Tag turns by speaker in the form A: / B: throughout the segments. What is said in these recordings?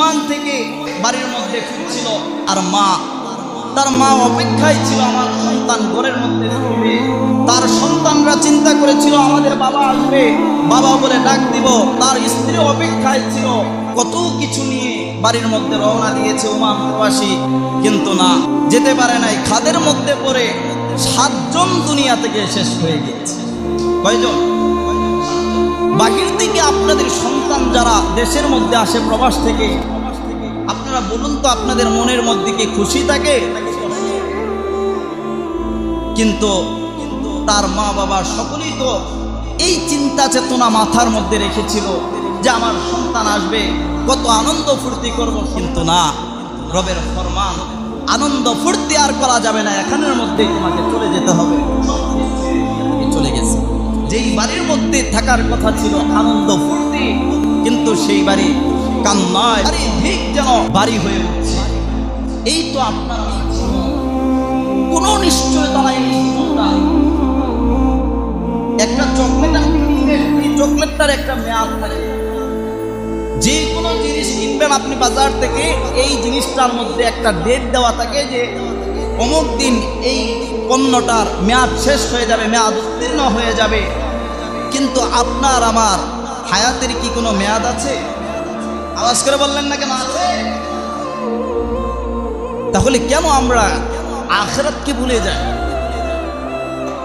A: Oman থেকে বাড়ির মধ্যে ফিরছিল আর মা। তার মা অপেক্ষায় ছিল আমার সন্তান ঘরের মধ্যে ফিরবে তার সন্তানরা চিন্তা করেছিল, আমাদের বাবা আসবে। বাবা বলে ডাক দিব। তার স্ত্রী অপেক্ষায় ছিল, কত কিছু নিয়ে বাড়ির মধ্যে রওনা দিয়েছে ওমান প্রবাসী। কিন্তু না, যেতে পারে নাই। খাদের মধ্যে পড়ে সাতজন দুনিয়া থেকে শেষ হয়ে গিয়েছে। কয়জন? বাহির থেকে আপনাদের সন্তান যারা দেশের মধ্যে আসে, প্রবাস থেকে, আপনারা বলুন তো আপনাদের মনের মধ্যে কি খুশি থাকে? কিন্তু তার মা বাবা সকলেই তো এই চিন্তা চেতনা মাথার মধ্যে রেখেছিল যে আমার সন্তান আসবে, কত আনন্দ ফুর্তি করব। কিন্তু না, রবের ফরমান, আনন্দ ফুর্তি আর করা যাবে না, এখানের মধ্যেই তোমাকে চলে যেতে হবে। থাকার কথা ছিল আনন্দ। ফুর্তি কিন্তু সেই বাড়ি কান্নায় ঠিক যেন বাড়ি হয়ে উঠছে। এই তো আপনার কোনো নিশ্চয়তা নাই একটা চকলেট চকলেটটার একটা মেয়াদ থাকে। যে কোনো জিনিস কিনবেন আপনি বাজার থেকে, এই জিনিসটার মধ্যে একটা ডেট দেওয়া থাকে যে অমুক দিন এই পণ্যটার মেয়াদ শেষ হয়ে যাবে, মেয়াদ উত্তীর্ণ হয়ে যাবে। কিন্তু আপনার আমার হায়াতের কি কোনো মেয়াদ আছে? আওয়াজ করে বললেন না কেন আছে? তাহলে কেন আমরা আখেরাতকে ভুলে যাই?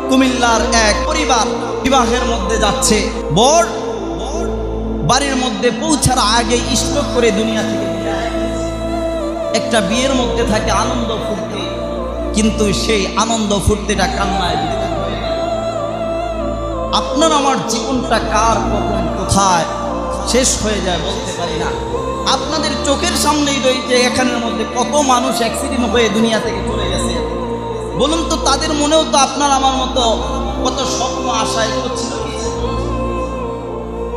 A: কুমিল্লার এক পরিবার বিবাহের মধ্যে যাচ্ছে। বর বাড়ির মধ্যে পৌঁছার আগে স্ট্রোক করে দুনিয়া থেকে একটা বিয়ের মধ্যে থাকে আনন্দ ফুর্তি, কিন্তু সেই আনন্দ ফুর্তিটা কান্নায়। আপনার আমার জীবনটা কার কখন, কোথায়, শেষ হয়ে যায় বলতে পারি না। আপনাদের চোখের সামনেই রয়েছে এখানের মধ্যে কত মানুষ অ্যাক্সিডেন্ট হয়ে দুনিয়া থেকে চলে গেছে। বলুন তো, তাদের মনেও তো আপনার আমার মতো কত স্বপ্ন আশায় করছিল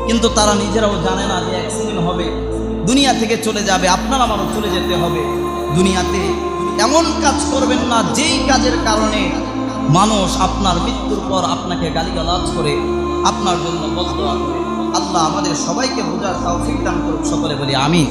A: কিন্তু তারা নিজেরাও জানে না যে অ্যাক্সিডেন্ট হবে, দুনিয়া থেকে চলে যাবে, আপনার আমারও চলে যেতে হবে। দুনিয়াতে এমন কাজ করবেন না, যেই কাজের কারণে মানুষ আপনার মৃত্যুর পর আপনাকে গালিগালাজ করে, আপনার জন্য বদয়া আল্লাহ আমাদের সবাইকে বোঝার সাহসিক দান করুক, সকলে বলি আমিন।